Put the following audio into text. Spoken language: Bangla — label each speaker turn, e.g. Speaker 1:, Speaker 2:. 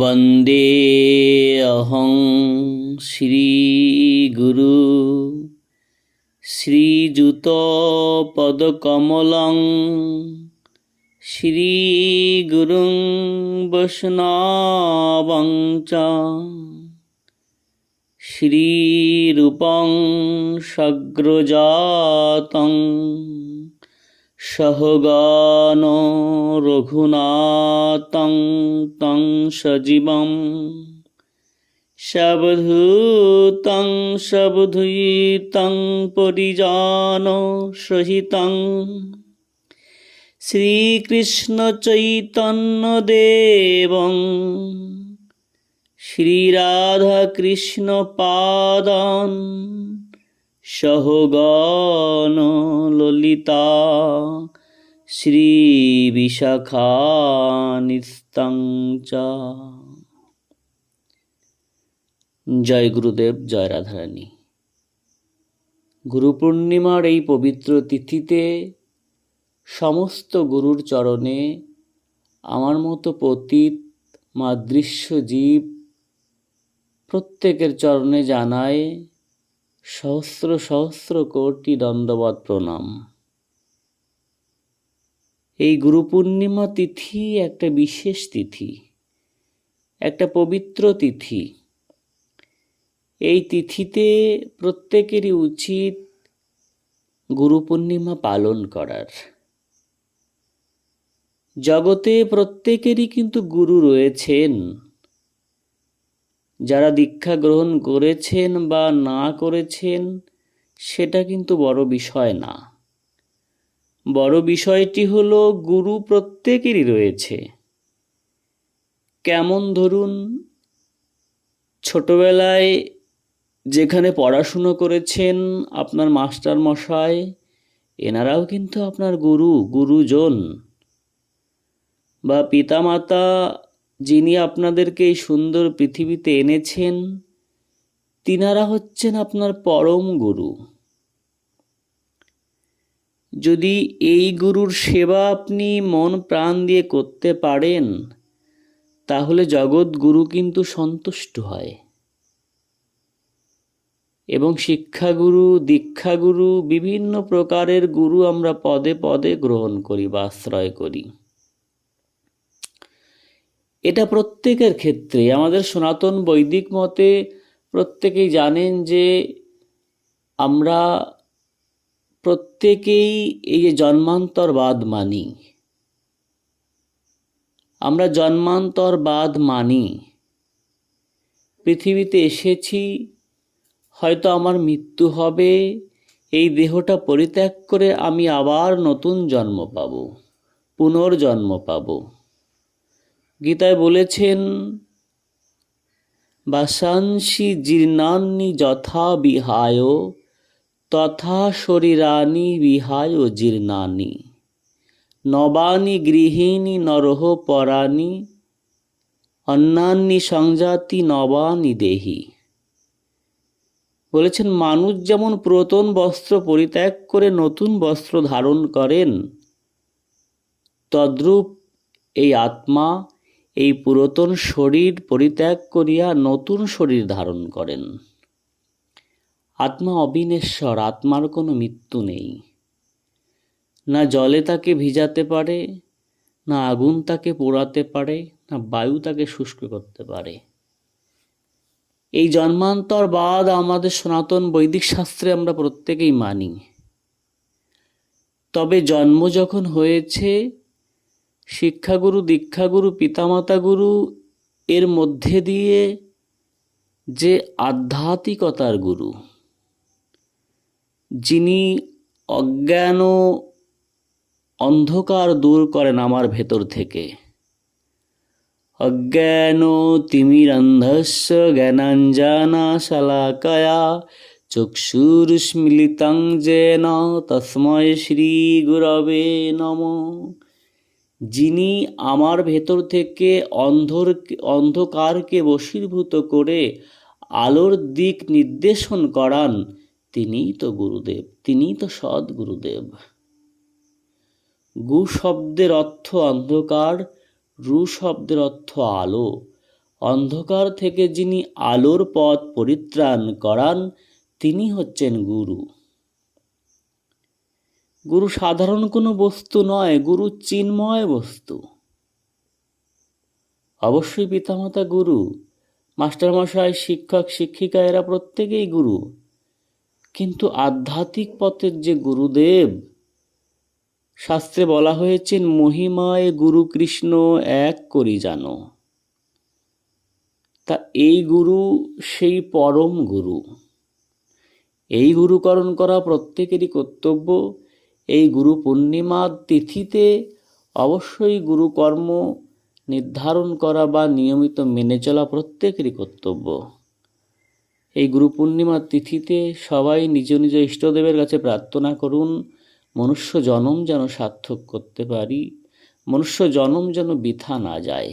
Speaker 1: वन्दे अहं श्रीगुरु श्रीयुतपदकमलं श्रीगुरुं वैष्णवं च श्रीरूपं সহগান রঘুনাথং তং সজীবম শবধূতং শবধূতং পরিজান সহিতং শ্রীকৃষ্ণ চৈতন্য দেবং শ্রীরাধাকৃষ্ণ পাদান সহগণ ললিতা শ্রীবিশাখানিস্তং চ জয় গুরুদেব, জয় রাধারানী। গুরু পূর্ণিমার এই পবিত্র তিথিতে সমস্ত গুরুর চরণে আমার মতো পতীত মাদৃশ্য জীব প্রত্যেকের চরণে জানায় সহস্র সহস্র কোটি দণ্ডবত প্রণাম। এই গুরু পূর্ণিমা তিথি একটা বিশেষ তিথি, একটা পবিত্র তিথি। এই তিথিতে প্রত্যেকেরই উচিত গুরু পূর্ণিমা পালন করার। জগতে প্রত্যেকেরই কিন্তু গুরু রয়েছেন। যারা দীক্ষা গ্রহণ করেছেন বা না করেছেন, সেটা কিন্তু বড় বিষয় না। বড় বিষয়টি হলো গুরু প্রত্যেকেরই রয়েছে। কেমন ধরুন, ছোটবেলায় যেখানে পড়াশুনো করেছেন আপনার মাস্টার মশাই এনারাও কিন্তু আপনার গুরু, গুরুজন বা পিতামাতা যিনি আপনাদেরকে এই সুন্দর পৃথিবীতে এনেছেন, তিনারা হচ্ছেন আপনার পরম গুরু। যদি এই গুরুর সেবা আপনি মন প্রাণ দিয়ে করতে পারেন, তাহলে জগৎ গুরু কিন্তু সন্তুষ্ট হয়। এবং শিক্ষাগুরু দীক্ষাগুরু বিভিন্ন প্রকারের গুরু আমরা পদে পদে গ্রহণ করি বা আশ্রয় করি। এটা প্রত্যেকের ক্ষেত্রে। আমাদের সনাতন বৈদিক মতে প্রত্যেকেই জানেন যে আমরা প্রত্যেকেই এই যে জন্মান্তরবাদ মানি। আমরা জন্মান্তরবাদ মানি। পৃথিবীতে এসেছি, হয়তো আমার মৃত্যু হবে, এই দেহটা পরিত্যাগ করে আমি আবার নতুন জন্ম পাব, পুনর্জন্ম পাবো। গীতায় বলেছেন, বাসাংসি জীর্ণান্নি যথা বিহায়, তথা শরীরানি বিহায় জীর্ণানি নবানি গৃহিণী নরহ পরাণি অন্যান্যি সংজাতি নবানি দেহি। বলেছেন, মানুষ যেমন পুরাতন বস্ত্র পরিত্যাগ করে নতুন বস্ত্র ধারণ করেন, তদ্রূপ এই আত্মা এই পুরাতন শরীর পরিত্যাগ করিয়া নতুন শরীর ধারণ করেন। আত্মা অবিনেশ্বর, আত্মার কোনো মৃত্যু নেই। না জলে তাকে ভিজাতে পারে, না আগুন তাকে পোড়াতে পারে, না বায়ু তাকে শুষ্ক করতে পারে। এই জন্মান্তর বাদ আমাদের সনাতন বৈদিক শাস্ত্রে আমরা প্রত্যেকেই মানি। তবে জন্ম যখন হয়েছে শিক্ষাগুরু, দীক্ষাগুরু পিতামাতা গুরু এর মধ্যে দিয়ে যে আধ্যাত্মিকতার গুরু, যিনি অজ্ঞান অন্ধকার দূর করেন আমার ভেতর থেকে। অজ্ঞান তিমিরন্ধস্য জ্ঞানাঞ্জানা শালাকায়া চক্ষুরুস্মিলিতং যেন তস্ময় শ্রী গুরবে নমঃ। যিনি আমার ভেতর থেকে অন্ধর অন্ধকারকে বশীভূত করে আলোর দিক নির্দেশন করান, তিনিই তো গুরুদেব, তিনিই তো সৎ গুরুদেব গু শব্দের অর্থ অন্ধকার, রু শব্দের অর্থ আলো। অন্ধকার থেকে যিনি আলোর পথ পরিত্রাণ করান তিনি হচ্ছেন গুরু। গুরু সাধারণ কোনো বস্তু নয়, গুরু চিন্ময় বস্তু। অবশ্যই পিতামাতা গুরু, মাস্টারমশাই, শিক্ষক, শিক্ষিকা, এরা প্রত্যেকেই গুরু। কিন্তু আধ্যাত্মিক পথের যে গুরুদেব, শাস্ত্রে বলা হয়েছেন মহিমায় গুরু কৃষ্ণ এক করি জানো। তা এই গুরু সেই পরম গুরু। এই গুরুকরণ করা প্রত্যেকেরই কর্তব্য। এই গুরু পূর্ণিমার তিথিতে অবশ্যই গুরুকর্ম নির্ধারণ করা বা নিয়মিত মেনে চলা প্রত্যেকেরই কর্তব্য। এই গুরু পূর্ণিমার তিথিতে সবাই নিজ নিজ ইষ্টদেবের কাছে প্রার্থনা করুন, মনুষ্য জনম যেন সার্থক করতে পারি, মনুষ্য জনম যেন বৃথা না যায়।